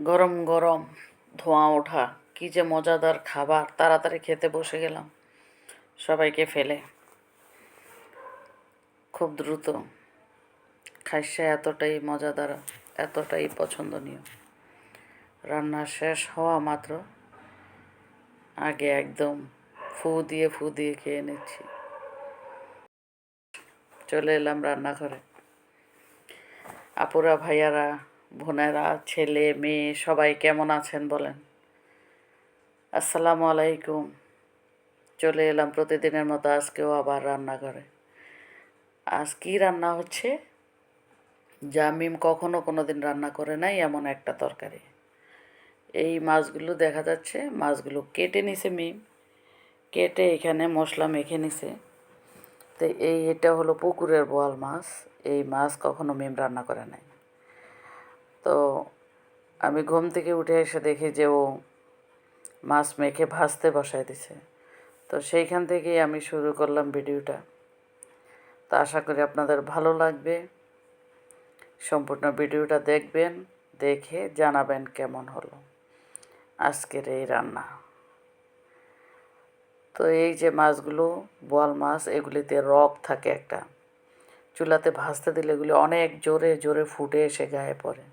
গরম গরম ধোঁয়া ওঠা, কী যে মজাদার খাবার, তাড়াতাড়ি খেতে বসে গেলাম। সবাইকে ফেলে। খুব দ্রুত। খাইসা এতটাই মজাদার, এতটাই পছন্দনীয়। রান্না শেষ হওয়া মাত্র আগে একদম ফু দিয়ে ফু দিয়ে খেয়ে নিচ্ছি। চলে এলাম রান্নাঘরে। আপুরা, ভাইয়ারা বোনেরা, ছেলে, মেয়ে, সবাই কেমন আছেন বলেন? আসসালামু আলাইকুম। চলে এলাম প্রতিদিনের মতো আজকেও আবার রান্নাঘরে। আজ কী রান্না হচ্ছে? যা মিম কখনো কোনো দিন রান্না করে নাই এমন একটা তরকারি। এই মাছগুলো দেখা যাচ্ছে, মাছগুলো কেটে নিছে মিম। কেটে এখানে মশলা মেখে নিছে। তো এই এটা হলো পুকুরের বোয়াল মাছ। এই মাছ কখনো মিম রান্না করে নাই। তো আমি ঘুম থেকে উঠে এসে দেখি যে ও মাছ মেখে ভাজতে বসায় দিছে। তো সেইখান থেকেই আমি শুরু করলাম ভিডিওটা। তো আশা করি আপনাদের ভালো লাগবে। সম্পূর্ণ ভিডিওটা দেখবেন, দেখে জানাবেন কেমন হলো আজকের এই রান্না। তো এই যে মাছগুলো, বোয়াল মাছ, এগুলিতে রক থাকে একটা। চুলাতে ভাজতে দিলে এগুলি অনেক জোরে জোরে ফুটে এসে গায়ে পড়ে।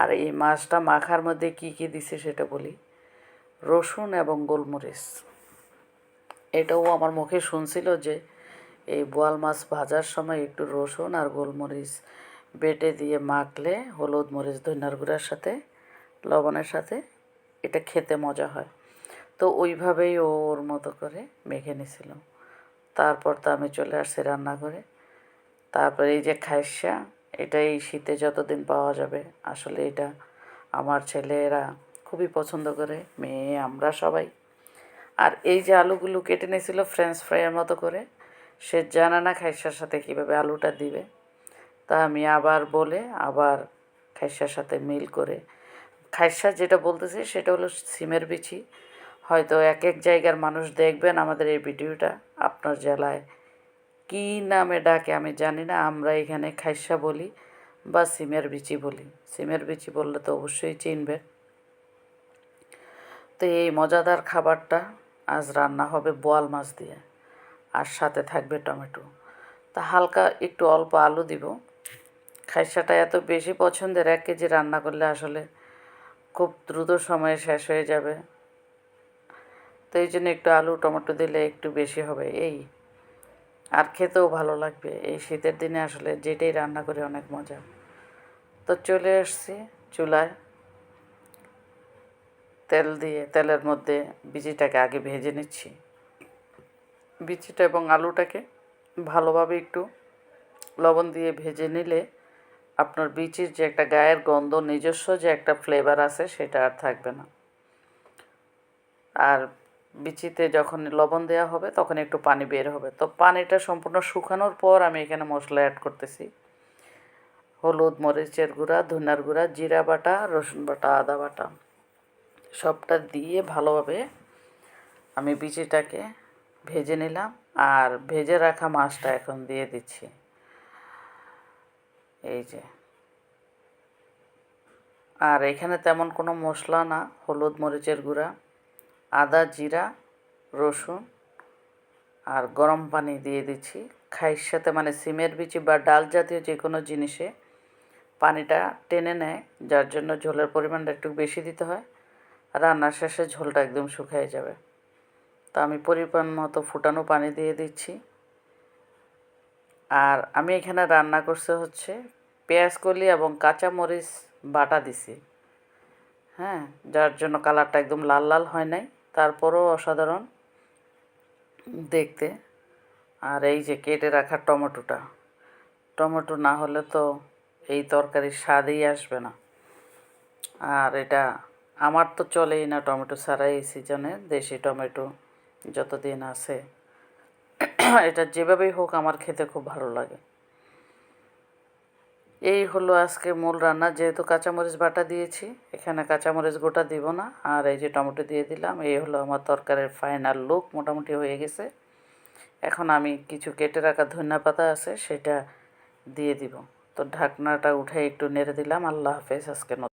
আর এই মাছটা মাখার মধ্যে কি কি দিছে সেটা বলি। রসুন এবং গোলমরিচ। এটাও আমার মুখে শুনছিল যে এই বোয়াল মাছ ভাজার সময় একটু রসুন আর গোলমরিচ বেটে দিয়ে মাখলে হলুদ মরিচ, ধনিয়ার গুঁড়ার সাথে, লবণের সাথে এটা খেতে মজা হয়। তো ওইভাবেই ওর মতো করে মেখে নিছিল। তারপর তো আমি চলে আসছি রান্না করে তারপরে এই যে খাইসা এটা এই শীতে যতদিন পাওয়া যাবে। আসলে এটা আমার ছেলেরা খুবই পছন্দ করে, মেয়ে, আমরা সবাই। আর এই যে আলুগুলো কেটে নিয়েছিল ফ্রেঞ্চ ফ্রাইয়ের মতো করে, সে জানে না খাইসার সাথে কীভাবে আলুটা দিবে। তা আমি আবার বলে আবার খাইসার সাথে মিল করে, খাইসা যেটা বলতেছি সেটা হলো সিমের বিচি। হয়তো এক এক জায়গার মানুষ দেখবেন আমাদের এই ভিডিওটা, আপনার জেলায় কী নামে ডাকে আমি জানি না, আমরা এখানে খাইসা বলি বা সিমের বিচি বলি। সিমের বিচি বললে তো অবশ্যই চিনবেন তো এই মজাদার খাবারটা আজ রান্না হবে বোয়াল মাছ দিয়ে আর সাথে থাকবে টমেটো। তা হালকা একটু অল্প আলু দিব। খাইসাটা এত বেশি পছন্দের, এক কেজি রান্না করলে আসলে খুব দ্রুত সময়ে শেষ হয়ে যাবে। তো এই জন্য একটু আলু, টমেটো দিলে একটু বেশি হবে। এই আর খেতেও ভালো লাগবে। এই শীতের দিনে আসলে যেটাই রান্না করে অনেক মজা। তো চলে আসছি চুলায়। তেল দিয়ে, তেলের মধ্যে বিচিটাকে আগে ভেজে নিচ্ছি। বিচিটা এবং আলুটাকে ভালোভাবে একটু লবণ দিয়ে ভেজে নিলে আপনার বিচির যে একটা গায়ের গন্ধ, নিজস্ব যে একটা ফ্লেভার আছে সেটা আর থাকবে না। আর বিচিতে যখন লবণ দেওয়া হবে, তখন একটু পানি বের হবে। তো পানিটা সম্পূর্ণ শুকানোর পর আমি এখানে মশলা অ্যাড করতেছি। হলুদ মরিচের গুঁড়া, ধনিয়ার গুঁড়া, জিরা বাটা, রসুন বাটা, আদা বাটা। সবটা দিয়ে ভালোভাবে আমি বিচিটাকে ভেজে নিলাম আর ভেজে রাখা মাছটা এখন দিয়ে দিচ্ছি। এই যে। আর এখানে তেমন কোনো মশলা না, হলুদ মরিচের গুঁড়া। আদা, জিরা, রসুন আর গরম পানি দিয়ে দিচ্ছি। খাইয়ের সাথে মানে সিমের বিচি বা ডাল জাতীয় যে কোনো জিনিসে পানিটা টেনে নেয়, যার জন্য ঝোলের পরিমাণটা একটু বেশি দিতে হয়। রান্নার শেষে ঝোলটা একদম শুকিয়ে যাবে। তো আমি পরিমাণ মতো ফুটানো পানি দিয়ে দিচ্ছি। আর আমি এখানে রান্না করছে হচ্ছে পেঁয়াজ কলি এবং কাঁচা মরিচ বাটা দিছি। হ্যাঁ যার জন্য কালারটা একদম লাল লাল হয় নাই। তারপরও অসাধারণ দেখতে। আর এই যে কেটে রাখা টমেটোটা, টমেটো না হলে তো এই তরকারির স্বাদই আসবে না। আর এটা আমার তো চলেই না টমেটো ছাড়া এই সিজনে দেশি টমেটো যতদিন আছে। এটা যেভাবেই হোক আমার খেতে খুব ভালো লাগে। এই হলো আজকে মূল রান্না। যেহেতু কাঁচামরিচ বাটা দিয়েছি, এখানে কাঁচামরিচ গোটা দিব না। আর এই যে টমেটো দিয়ে দিলাম, এই হলো আমার তরকারির ফাইনাল লুক মোটামুটি হয়ে গেছে। এখন আমি কিছু কেটে রাখা ধনিয়া পাতা আছে, সেটা দিয়ে দিব। তো ঢাকনাটা উঠে একটু নেড়ে দিলাম। আল্লাহ হাফেজ আজকে নতুন